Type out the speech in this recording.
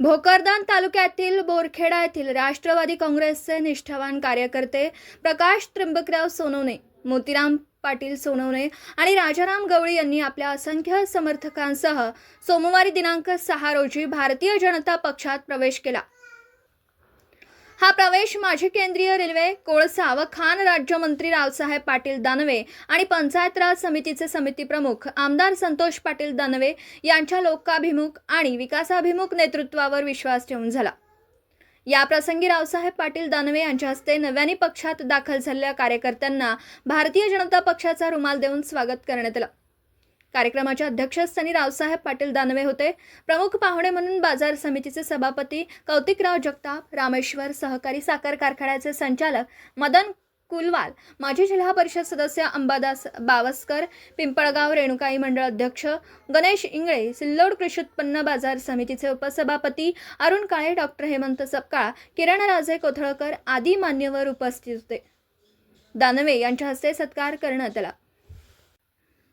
भोकरदान तालुक्यातील बोरखेडा येथील राष्ट्रवादी काँग्रेसचे निष्ठावान कार्यकर्ते प्रकाश त्र्यंबकराव सोनवणे मोतीराम पाटील सोनवणे आणि राजाराम गवळी यांनी आपल्या असंख्य समर्थकांसह सोमवारी दिनांक सहा रोजी भारतीय जनता पक्षात प्रवेश केला. हा प्रवेश माजी केंद्रीय रेल्वे कोळसा व खान राज्यमंत्री रावसाहेब पाटील दानवे आणि पंचायत राज समितीचे समिती प्रमुख आमदार संतोष पाटील दानवे यांच्या लोकाभिमुख आणि विकासाभिमुख नेतृत्वावर विश्वास ठेवून झाला. या प्रसंगी रावसाहेब पाटील दानवे यांच्या हस्ते नव्याने पक्षात दाखल झालेल्या कार्यकर्त्यांना भारतीय जनता पक्षाचा रुमाल देऊन स्वागत करण्यात आलं. कार्यक्रमाच्या अध्यक्षस्थानी रावसाहेब पाटील दानवे होते. प्रमुख पाहुणे म्हणून बाजार समितीचे सभापती कौतिकराव जगताप रामेश्वर सहकारी साखर कारखान्याचे संचालक मदन कुलवाल माजी जिल्हा परिषद सदस्य अंबादास बावस्कर पिंपळगाव रेणुकाई मंडळ अध्यक्ष गणेश इंगळे सिल्लोड कृषी उत्पन्न बाजार समितीचे उपसभापती अरुण काळे डॉक्टर हेमंत सपकाळ किरण राजे कोथळकर आदी मान्यवर उपस्थित होते. दानवे यांच्या हस्ते सत्कार करण्यात आला.